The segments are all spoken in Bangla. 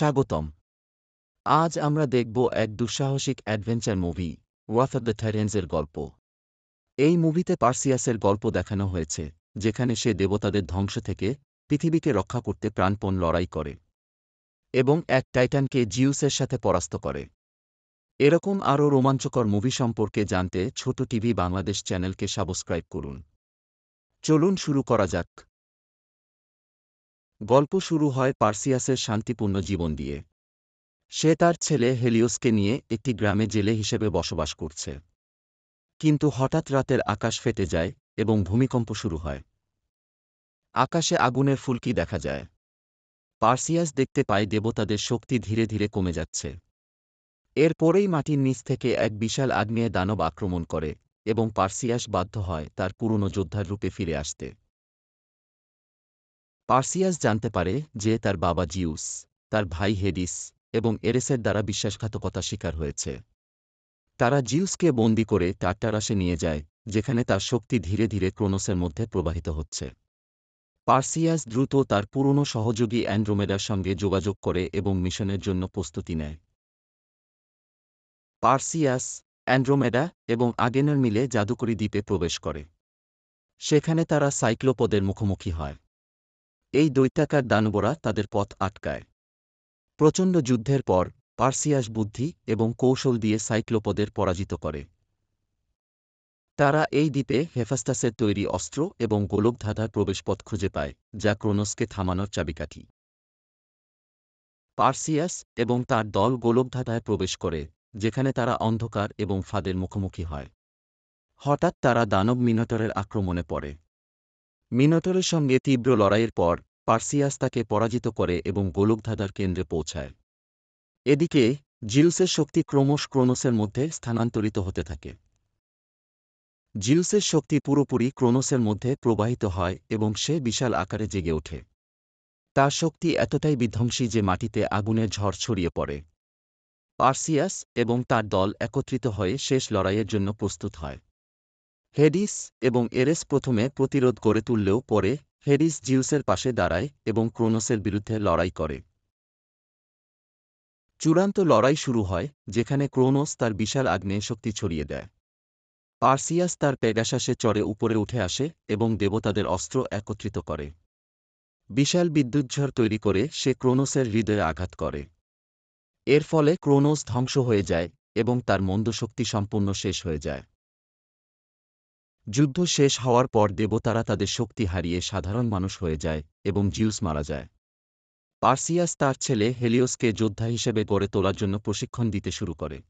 স্বাগতম। আজ আমরা দেখব এক দুঃসাহসিক অ্যাডভেঞ্চার মুভি অব দ্য থাইরেন্সের গল্প। এই মুভিতে পার্সিয়াসের গল্প দেখানো হয়েছে, যেখানে সে দেবতাদের ধ্বংস থেকে পৃথিবীকে রক্ষা করতে প্রাণপণ লড়াই করে এবং এক টাইটানকে জিউসের সাথে পরাস্ত করে। এরকম আরও রোমাঞ্চকর মুভি সম্পর্কে জানতে ছোট টিভি বাংলাদেশ চ্যানেলকে সাবস্ক্রাইব করুন। চলুন শুরু করা যাক। গল্প শুরু হয় পার্সিয়াসের শান্তিপূর্ণ জীবন দিয়ে। সে তার ছেলে হেলিওসকে নিয়ে একটি গ্রামে জেলে হিসেবে বসবাস করছে। কিন্তু হঠাৎ রাতের আকাশ ফেটে যায় এবং ভূমিকম্প শুরু হয়। আকাশে আগুনের ফুলকি দেখা যায়। পার্সিয়াস দেখতে পায় দেবতাদের শক্তি ধীরে ধীরে কমে যাচ্ছে। এরপরেই মাটির নিচ থেকে এক বিশাল আগ্নেয় দানব আক্রমণ করে এবং পার্সিয়াস বাধ্য হয় তার পুরনো যোদ্ধার রূপে ফিরে আসতে। পার্সিয়াস জানতে পারে যে তার বাবা জিউস, তার ভাই হেডিস এবং এরেসের দ্বারা বিশ্বাসঘাতকতা শিকার হয়েছে। তারা জিউসকে বন্দি করে টাট্টারাসে নিয়ে যায়, যেখানে তার শক্তি ধীরে ধীরে ক্রোনোসের মধ্যে প্রবাহিত হচ্ছে। পার্সিয়াস দ্রুত তার পুরনো সহযোগী অ্যান্ড্রোমেডার সঙ্গে যোগাযোগ করে এবং মিশনের জন্য প্রস্তুতি নেয়। পার্সিয়াস, অ্যান্ড্রোমেডা এবং আগেনার মিলে জাদুকরি দ্বীপে প্রবেশ করে। সেখানে তারা সাইক্লোপদের মুখোমুখি হয়। এই দৈত্যাকার দানবরা তাদের পথ আটকায়। প্রচণ্ড যুদ্ধের পর, পার্সিয়াস বুদ্ধি এবং কৌশল দিয়ে সাইক্লোপদের পরাজিত করে। তারা এই দ্বীপে হেফাস্টাসের তৈরি অস্ত্র এবং গোলকধাঁধার প্রবেশপথ খুঁজে পায়, যা ক্রোনসকে থামানোর চাবিকাঠি। পার্সিয়াস এবং তার দল গোলকধাঁধায় প্রবেশ করে, যেখানে তারা অন্ধকার এবং ফাঁদের মুখোমুখি হয়। হঠাৎ তারা দানব মিনটরের আক্রমণে পড়ে। মিনটরের সঙ্গে তীব্র লড়াইয়ের পর, পার্সিয়াস তাকে পরাজিত করে এবং গোলকধাঁধার কেন্দ্রে পৌঁছায়। এদিকে জিউসের শক্তি ক্রমশ ক্রোনোসের মধ্যে স্থানান্তরিত হতে থাকে। জিউসের শক্তি পুরোপুরি ক্রোনোসের মধ্যে প্রবাহিত হয় এবং সে বিশাল আকারে জেগে ওঠে। তার শক্তি এতটাই বিধ্বংসী যে মাটিতে আগুনের ঝড় ছড়িয়ে পড়ে। পার্সিয়াস এবং তার দল একত্রিত হয়ে শেষ লড়াইয়ের জন্য প্রস্তুত হয়। হেডিস এবং এরেস প্রথমে প্রতিরোধ গড়ে তুললেও পরে হেডিস জিউসের পাশে দাঁড়ায় এবং ক্রোনোসের বিরুদ্ধে লড়াই করে। চূড়ান্ত লড়াই শুরু হয়, যেখানে ক্রোনোস তার বিশাল আগ্নেয় শক্তি ছড়িয়ে দেয়। পার্সিয়াস তার পেগাসাসে চড়ে উপরে উঠে আসে এবং দেবতাদের অস্ত্র একত্রিত করে। বিশাল বিদ্যুৎঝড় তৈরি করে সে ক্রোনোসের হৃদয়ে আঘাত করে। এর ফলে ক্রোনোস ধ্বংস হয়ে যায় এবং তার মন্দশক্তি সম্পূর্ণ শেষ হয়ে যায়। যুদ্ধ শেষ হওয়ার পর দেবতারা তাদের শক্তি হারিয়ে সাধারণ মানুষ হয়ে যায় এবং জিউস মারা যায়। পার্সিয়াস তার ছেলে হেলিওসকে যোদ্ধা হিসেবে গড়ে তোলার জন্য প্রশিক্ষণ দিতে শুরু করে।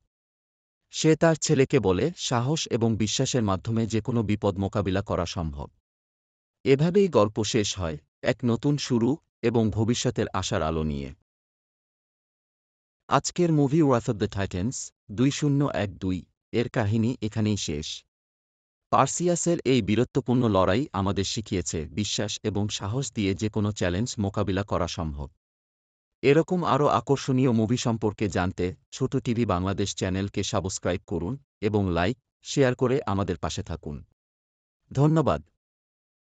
সে তার ছেলেকে বলে, সাহস এবং বিশ্বাসের মাধ্যমে যে কোনো বিপদ মোকাবিলা করা সম্ভব। এভাবেই গল্প শেষ হয়, এক নতুন শুরু এবং ভবিষ্যতের আশার আলো নিয়ে। আজকের movie wrath of the Titans, দুই শূন্য এক দুই, এর কাহিনী এখানেই শেষ। পার্সিয়াসের এই বীরত্বপূর্ণ লড়াই আমাদের শিখিয়েছে বিশ্বাস এবং সাহস দিয়ে যে কোনো চ্যালেঞ্জ মোকাবিলা করা সম্ভব। এরকম আরও আকর্ষণীয় মুভি সম্পর্কে জানতে ছোট টিভি বাংলাদেশ চ্যানেলকে সাবস্ক্রাইব করুন এবং লাইক, শেয়ার করে আমাদের পাশে থাকুন। ধন্যবাদ।